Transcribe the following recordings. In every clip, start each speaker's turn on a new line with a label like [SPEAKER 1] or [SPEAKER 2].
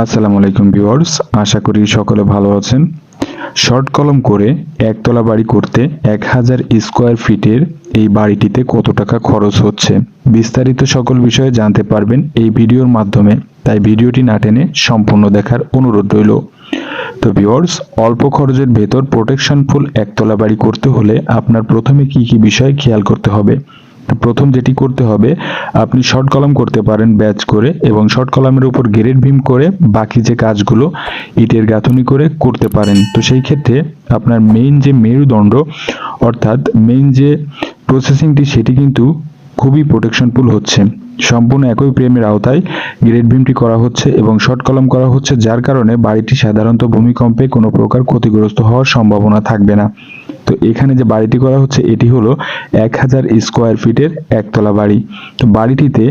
[SPEAKER 1] আসসালামু আলাইকুম ভিউয়ার্স, আশা করি সকলে ভালো আছেন। শর্ট কলম করে একতলা বাড়ি করতে এক হাজার স্কোয়ার ফিটের এই বাড়িটিতে কত টাকা খরচ হচ্ছে? বিস্তারিত সকল বিষয়ে জানতে পারবেন এই ভিডিওর মাধ্যমে, তাই ভিডিওটি না টেনে সম্পূর্ণ দেখার অনুরোধ রইল। তো ভিউয়ার্স, অল্প খরচের ভেতর প্রোটেকশন ফুল একতলা বাড়ি করতে হলে আপনার প্রথমে কি কি বিষয় খেয়াল করতে হবে? প্রথম যেটি করতে হবে, আপনি শর্ট কলাম করতে পারেন ব্যাচ করে এবং শর্ট কলামের উপর গ্রেড ভীম করে বাকি যে কাজগুলো ইটের গাঁথনি করে করতে পারেন। তো সেই ক্ষেত্রে আপনার মেইন যে মেরুদণ্ড, অর্থাৎ মেইন যে প্রসেসিংটি সেটি কিন্তু খুবই প্রোটেকশনফুল হচ্ছে। সম্পূর্ণ একই প্রেমের আওতায় গ্রেড ভীমটি করা হচ্ছে এবং শর্ট কলাম করা হচ্ছে, যার কারণে বাড়িটি সাধারণত ভূমিকম্পে কোনো প্রকার ক্ষতিগ্রস্ত হওয়ার সম্ভাবনা থাকবে না। তো এখানে যে বাড়িটি করা হচ্ছে, এটি হলো এক হাজার স্কোয়ার ফিটের একতলা বাড়ি। তো বাড়িটিতে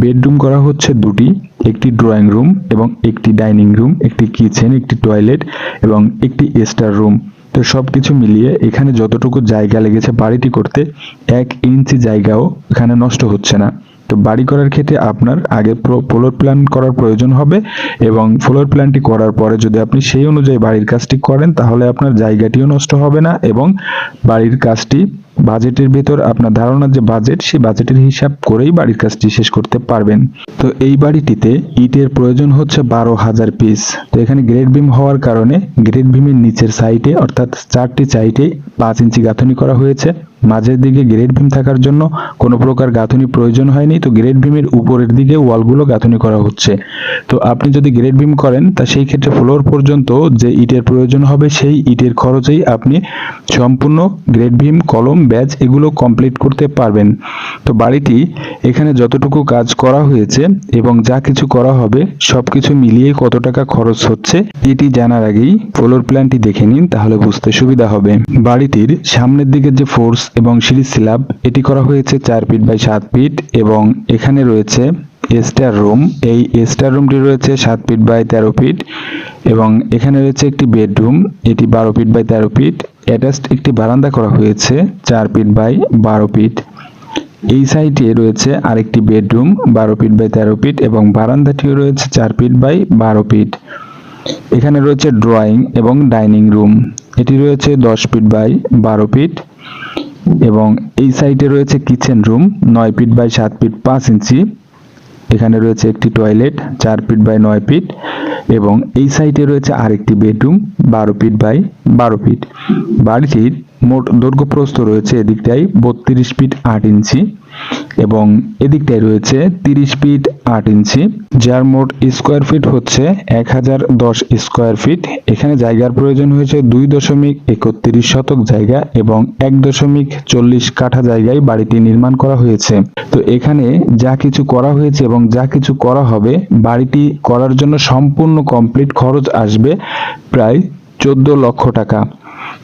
[SPEAKER 1] বেডরুম করা হচ্ছে দুটি, একটি ড্রয়িং রুম এবং একটি ডাইনিং রুম একটি কিচেন একটি টয়লেট এবং একটি স্টার রুম তো সব কিছু মিলিয়ে এখানে যতটুকু জায়গা লেগেছে বাড়িটি করতে, এক ইঞ্চি জায়গাও এখানে নষ্ট হচ্ছে না। তো বাড়ি করার ক্ষেত্রে আপনার আগে ফ্লোর প্ল্যান করার প্রয়োজন হবে এবং ফ্লোর প্ল্যানটি করার পরে যদি আপনি সেই অনুযায়ী বাড়ির কাজটি করেন, তাহলে আপনার জায়গাটিও নষ্ট হবে না এবং বাড়ির কাজটি বাজেটের ভেতর আপনার ধারণার যে বাজেট, সেই বাজেটের হিসাব করেই বাড়ির কাজটি শেষ করতে পারবেন। তো এই বাড়িটিতে ইটের প্রয়োজন হচ্ছে বারো হাজার পিস তো এখানে গ্রেড বিম হওয়ার কারণে গ্রেড বিমের নিচের সাইডে অর্থাৎ চারটি সাইডে পাঁচ ইঞ্চি গাঁথনি করা হয়েছে। মাঝের দিকে গ্রেড ভীম থাকার জন্য কোনো প্রকার গাঁথনি প্রয়োজন হয়নি। তো গ্রেড ভীমের উপরের দিকে ওয়ালগুলো গাঁথনি করা হচ্ছে। তো আপনি যদি গ্রেড ভীম করেন, তা সেই ক্ষেত্রে ফ্লোর পর্যন্ত যে ইটের প্রয়োজন হবে, সেই ইটের খরচেই আপনি সম্পূর্ণ গ্রেড ভীম কলম ব্যাচ এগুলো কমপ্লিট করতে পারবেন। তো বাড়িটি এখানে যতটুকু কাজ করা হয়েছে এবং যা কিছু করা হবে সব কিছু মিলিয়ে কত টাকা খরচ হচ্ছে, এটি জানার আগেই ফ্লোর প্ল্যানটি দেখে নিন, তাহলে বুঝতে সুবিধা হবে। বাড়িটির সামনের দিকে যে ফোর্স এবং সিঁড়ি স্ল্যাব এটি করা হয়েছে চার ফিট বাই সাত ফিট এবং এখানে রয়েছে স্টার রুম এই স্টার রুমটি রয়েছে সাত ফিট বাই তেরো ফিট এবং এখানে রয়েছে একটি বেডরুম, এটি বারো ফিট বাই তেরো ফিট। অ্যাটাচড একটি বারান্দা করা হয়েছে চার ফিট বাই বারো ফিট। এই সাইডে রয়েছে আরেকটি বেডরুম, বারো ফিট বাই তেরো ফিট এবং বারান্দাটিও রয়েছে চার ফিট বাই বারো ফিট। এখানে রয়েছে ড্রয়িং এবং ডাইনিং রুম। এটি রয়েছে দশ ফিট বাই বারো ফিট। এবং এই সাইডে রয়েছে কিচেন রুম, নয় ফিট বাই সাত ফিট পাঁচ ইঞ্চি। এখানে রয়েছে একটি টয়লেট, চার ফিট বাই নয় ফিট এবং এই সাইডে রয়েছে আরেকটি বেডরুম, বারো ফিট বাই বারো ফিট। বাড়িটির মোট দৈর্ঘ্য প্রস্থ রয়েছে এদিকটাই বত্রিশ ফিট আট ইঞ্চি এবং এদিকটায় রয়েছে তিরিশ ফিট আট ইঞ্চি, যার মোট স্কোয়ার ফিট হচ্ছে এক হাজার দশ স্কোয়ার ফিট এখানে জায়গার প্রয়োজন হয়েছে দুই দশমিক একত্রিশ শতক জায়গা এবং এক দশমিক চল্লিশ কাঠা জায়গায় বাড়িটি নির্মাণ করা হয়েছে। তো এখানে যা কিছু করা হয়েছে এবং যা কিছু করা হবে, বাড়িটি করার জন্য সম্পূর্ণ কমপ্লিট খরচ আসবে প্রায় চোদ্দ লক্ষ টাকা।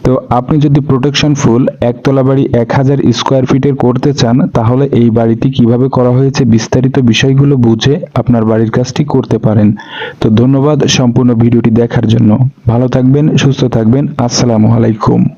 [SPEAKER 1] তো আপনি যদি প্রোটেকশন ফুল একতলা বাড়ি এক হাজার স্কোয়ার ফিটের করতে চান, তাহলে এই বাড়িটি কীভাবে করা হয়েছে বিস্তারিত বিষয়গুলো বুঝে আপনার বাড়ির কাজটি করতে পারেন। তো ধন্যবাদ সম্পূর্ণ ভিডিওটি দেখার জন্য। ভালো থাকবেন, সুস্থ থাকবেন। আসসালামু আলাইকুম।